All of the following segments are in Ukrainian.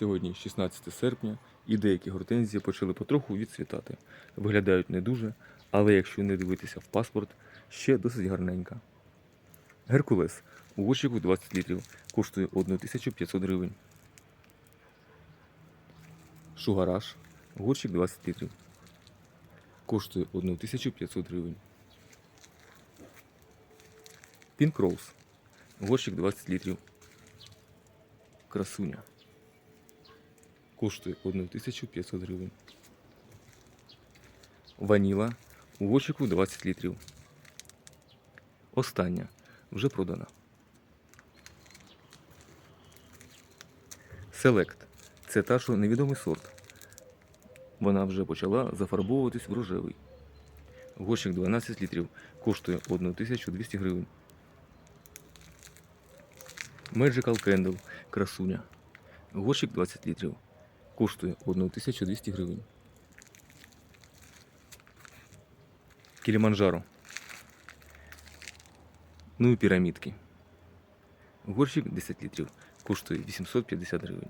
Сьогодні 16 серпня, і деякі гортензії почали потроху відцвітати. Виглядають не дуже, але якщо не дивитися в паспорт, ще досить гарненька. Геркулес у горщику 20 літрів коштує 1500 гривень. Шугараш горщик 20 літрів. Коштує 1500 гривень. Пінк Роуз. Горщик 20 літрів. Красуня. Коштує 1500 гривень. Ваніла у горщику 20 літрів. Остання вже продана. Селект. Це та, що невідомий сорт. Вона вже почала зафарбовуватись в рожевий. Горщик 12 літрів коштує 1200 гривень. Magical Candle красуня. Горщик 20 літрів. Коштує 1200 гривень. Кіліманджаро. Ну і пірамідки. Горщик 10 літрів. Коштує 850 гривень.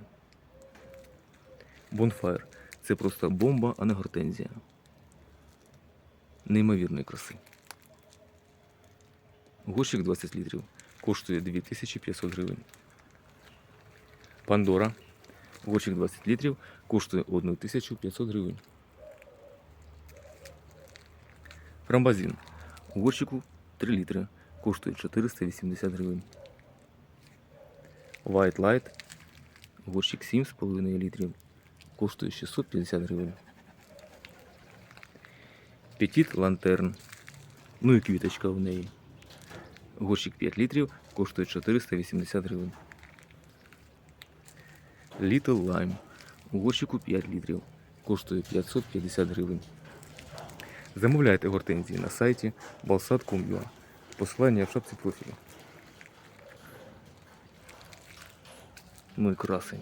Bonfire. Це просто бомба, а не гортензія. Неймовірної краси. Горщик 20 літрів. Коштує 2500 гривень. Пандора. Горщик 20 літрів. Коштує 1500 гривень. Рамбазин. У горщику 3 літри. Коштує 480 гривень. White Light. Горщик 7,5 літрів. Коштує 650 гривень. Petit Lantern. Ну і квіточка в неї. Горщик 5 літрів коштує 480 гривень. Little Lime. У горщику 5 літрів. Коштує 550 гривень. Замовляйте гортензії на сайті balsat.com.ua. Посилання в шапці профілю. Ну і красень.